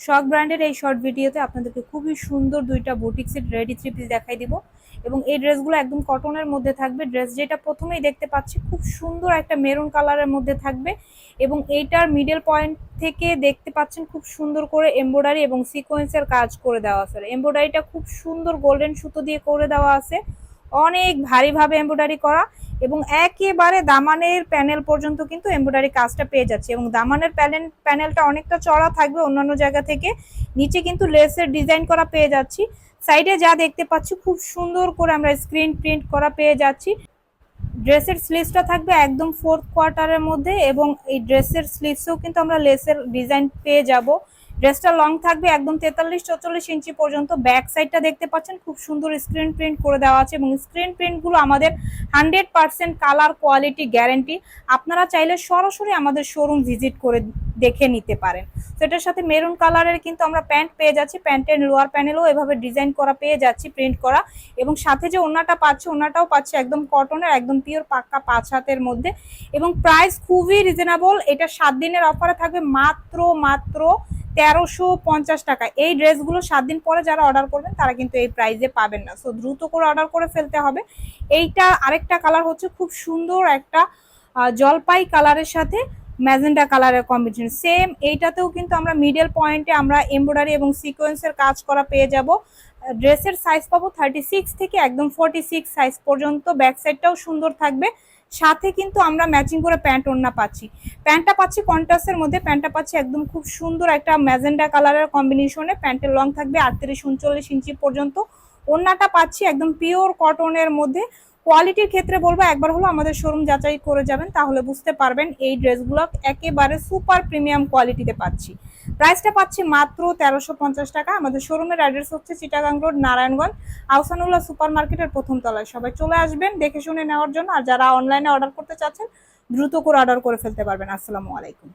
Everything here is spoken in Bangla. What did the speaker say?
শক ব্র্যান্ডের এই শর্ট ভিডিওতে আপনাদেরকে খুবই সুন্দর দুইটা boutique set ready three piece দেখাই দিব। এবং এই ড্রেসগুলো একদম কটনের মধ্যে থাকবে। ড্রেস যেটা প্রথমেই দেখতে পাচ্ছি, খুব সুন্দর একটা মেরুন কালারের মধ্যে থাকবে। এবং এইটার মিডল পয়েন্ট থেকে দেখতে পাচ্ছেন খুব সুন্দর করে এমব্রয়ডারি এবং সিকোয়েন্সের কাজ করে দেওয়া আছে। এমব্রয়ডারিটা খুব সুন্দর গোল্ডেন সুতো দিয়ে করে দেওয়া আছে। অনেক ভারীভাবে এমব্রয়ডারি করা। এবং একেবারে দামানের প্যানেল পর্যন্ত কিন্তু এমব্রয়ডারি কাজটা পেয়ে যাচ্ছে এবং দামানের প্যানেল, প্যানেলটা অনেকটা চড়া থাকবে অন্যান্য জায়গা থেকে। নিচে কিন্তু লেসের ডিজাইন করা পেয়ে যাচ্ছি। সাইডে যা দেখতে পাচ্ছি, খুব সুন্দর করে আমরা স্ক্রিন প্রিন্ট করা পেয়ে যাচ্ছি। ড্রেসের স্লিভসটা থাকবে একদম ফোর্থ কোয়ার্টারের মধ্যে এবং এই ড্রেসের স্লিভসেও কিন্তু আমরা লেসের ডিজাইন পেয়ে যাব। ড্রেসটা লং থাকবে একদম তেতাল্লিশ, চৌচল্লিশ ইঞ্চি পর্যন্ত। ব্যাক সাইডটা দেখতে পাচ্ছেন, খুব সুন্দর স্ক্রিন প্রিন্ট করে দেওয়া আছে এবং স্ক্রিন প্রিন্টগুলো আমাদের hundred percent colour quality guarantee আপনারা চাইলে সরাসরি আমাদের শোরুম ভিজিট করে দেখে নিতে পারেন। তো এটার সাথে মেরুন কালারের কিন্তু আমরা প্যান্ট পেয়ে যাচ্ছি। প্যান্টের লোয়ার প্যানেলও এভাবে ডিজাইন করা, পেয়ে যাচ্ছি প্রিন্ট করা। এবং সাথে যে ওনাটা পাচ্ছি ওনাটাও পাচ্ছি একদম কটনের একদম পিওর পাক্কা পাঁচ হাতের মধ্যে। এবং প্রাইস খুবই রিজনেবল এটা সাত দিনের অফারে থাকবে মাত্র মাত্র তেরোশো পঞ্চাশ টাকা। এই ড্রেসগুলো সাত দিন পরে যারা অর্ডার করবেন, তারা কিন্তু এই প্রাইজে পাবেন না। সো দ্রুত করে অর্ডার করে ফেলতে হবে। এইটা আরেকটা কালার হচ্ছে খুব সুন্দর একটা জলপাই কালারের সাথে ম্যাজেন্ডা কালারের কম্বিনেশন সেম এইটাতেও কিন্তু আমরা মিডল পয়েন্টে আমরা এমব্রয়ডারি এবং সিকোয়েন্সের কাজ করা পেয়ে যাব। ড্রেসের সাইজ পাবো থার্টি সিক্স থেকে একদম ফোর্টি সিক্স সাইজ পর্যন্ত। ব্যাক সাইডটাও সুন্দর থাকবে। সাথে কিন্তু আমরা ম্যাচিং করে প্যান্ট ওড়না পাচ্ছি। প্যান্টটা পাচ্ছি কন্ট্রাস্টের মধ্যে, প্যান্টটা পাচ্ছি একদম খুব সুন্দর একটা ম্যাজেন্ডা কালারের কম্বিনেশনে প্যান্টের লং থাকবে আটত্রিশ, উনচল্লিশ ইঞ্চি পর্যন্ত। ওড়নাটা পাচ্ছি একদম পিওর কটনের মধ্যে। কোয়ালিটির ক্ষেত্রে বলব, একবার হলো আমাদের শোরুম যাচাই করে যাবেন, তাহলে বুঝতে পারবেন এই ড্রেসগুলো একেবারে সুপার প্রিমিয়াম কোয়ালিটিতে পাচ্ছি। প্রাইসটা পাচ্ছি মাত্র তেরোশো পঞ্চাশ টাকা। আমাদের শোরুমের অ্যাড্রেস হচ্ছে Chittagong road, Narayanganj, Ahsanullah super market প্রথম তলায়। সবাই চলে আসবেন, দেখে শুনে নেওয়ার জন্য। আর যারা অনলাইনে অর্ডার করতে চাচ্ছেন, দ্রুত করে অর্ডার করে ফেলতে পারবেন। আসসালামু আলাইকুম।